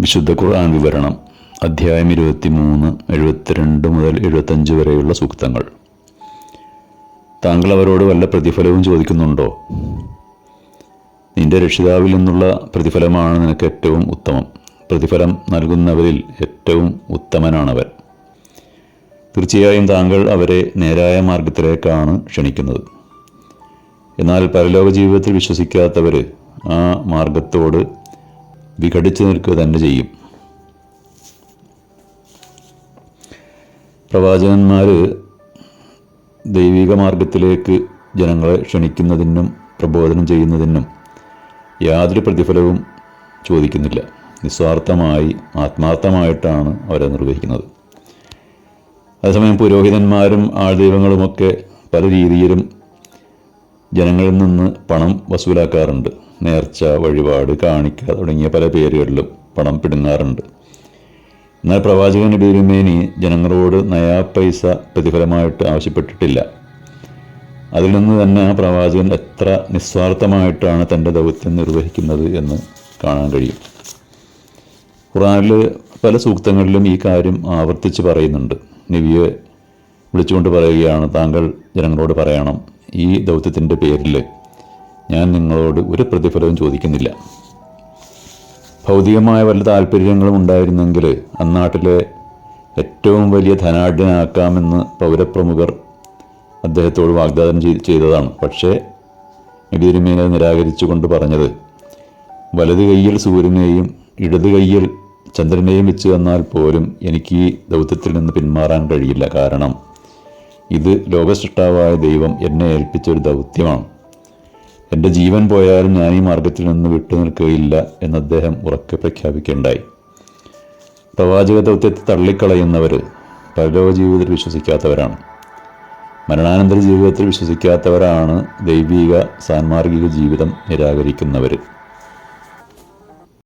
വിശുദ്ധ ഖുർആൻ വിവരണം അധ്യായം ഇരുപത്തി മൂന്ന് എഴുപത്തിരണ്ട് മുതൽ എഴുപത്തഞ്ച് വരെയുള്ള സൂക്തങ്ങൾ. താങ്കൾ അവരോട് വല്ല പ്രതിഫലവും ചോദിക്കുന്നുണ്ടോ? നിന്റെ രക്ഷിതാവിൽ നിന്നുള്ള പ്രതിഫലമാണ് നിനക്ക് ഏറ്റവും ഉത്തമം. പ്രതിഫലം നൽകുന്നവരിൽ ഏറ്റവും ഉത്തമനാണവൻ. തീർച്ചയായും താങ്കൾ അവരെ നേരായ മാർഗത്തിലേക്കാണ് ക്ഷണിക്കുന്നത്. എന്നാൽ പരലോക ജീവിതത്തിൽ വിശ്വസിക്കാത്തവർ ആ മാർഗത്തോട് വിഘടിച്ചു നിൽക്കുക തന്നെ ചെയ്യും. പ്രവാചകന്മാർ ദൈവിക മാർഗത്തിലേക്ക് ജനങ്ങളെ ക്ഷണിക്കുന്നതിനും പ്രബോധനം ചെയ്യുന്നതിനും യാതൊരു പ്രതിഫലവും ചോദിക്കുന്നില്ല. നിസ്വാർത്ഥമായി ആത്മാർത്ഥമായിട്ടാണ് അവരെ നിർവഹിക്കുന്നത്. അതേസമയം പുരോഹിതന്മാരും ആൾദൈവങ്ങളുമൊക്കെ പല രീതിയിലും ജനങ്ങളിൽ നിന്ന് പണം വസൂലാക്കാറുണ്ട്. നേർച്ച വഴിപാട് കാണിക്ക തുടങ്ങിയ പല പേരുകളിലും പണം പിടുങ്ങാറുണ്ട്. എന്നാൽ പ്രവാചകൻ ബിരുമേനി ജനങ്ങളോട് നയാ പൈസ പ്രതിഫലമായിട്ട് ആവശ്യപ്പെട്ടിട്ടില്ല. അതിൽ നിന്ന് തന്നെ ആ പ്രവാചകൻ എത്ര നിസ്വാർത്ഥമായിട്ടാണ് തന്റെ ദൗത്യം നിർവഹിക്കുന്നത് എന്ന് കാണാൻ കഴിയും. ഖുറാനിൽ പല സൂക്തങ്ങളിലും ഈ കാര്യം ആവർത്തിച്ച് പറയുന്നുണ്ട്. നിവിയെ വിളിച്ചുകൊണ്ട് പറയുകയാണ് താങ്കൾ ജനങ്ങളോട് പറയണം ഈ ദൗത്യത്തിന്റെ പേരിൽ. ഞാൻ നിങ്ങളോട് ഒരു പ്രതിഫലവും ചോദിക്കുന്നില്ല. ഭൗതികമായ വല്ല താല്പര്യങ്ങളും ഉണ്ടായിരുന്നെങ്കിൽ അന്നാട്ടിലെ ഏറ്റവും വലിയ ധനാഢ്യനാക്കാമെന്ന് പൗരപ്രമുഖർ അദ്ദേഹത്തോട് വാഗ്ദാനം ചെയ്- ചെയ്തതാണ്. പക്ഷേ നബിതിരുമേനെ നിരാകരിച്ചുകൊണ്ട് പറഞ്ഞത് വലത് കൈയിൽ സൂര്യനെയും ഇടത് കൈയിൽ ചന്ദ്രനെയും വെച്ച് തന്നാൽ പോലും എനിക്ക് ഈ ദൗത്യത്തിൽ നിന്ന് പിന്മാറാൻ കഴിയില്ല. കാരണം ഇത് ലോകസൃഷ്ടാവായ ദൈവം എന്നെ ഏൽപ്പിച്ച ഒരു ദൗത്യമാണ്. എന്റെ ജീവൻ പോയാലും ഞാൻ ഈ മാർഗത്തിൽ നിന്ന് വിട്ടു നിൽക്കുകയില്ല എന്ന് അദ്ദേഹം ഉറക്കെ പ്രഖ്യാപിക്കുകയുണ്ടായി. പ്രവാചക ദൗത്യത്തെ തള്ളിക്കളയുന്നവർ പരലോക ജീവിതത്തിൽ വിശ്വസിക്കാത്തവരാണ്. മരണാനന്തര ജീവിതത്തിൽ വിശ്വസിക്കാത്തവരാണ് ദൈവിക സാൻമാർഗിക ജീവിതം നിരാകരിക്കുന്നവർ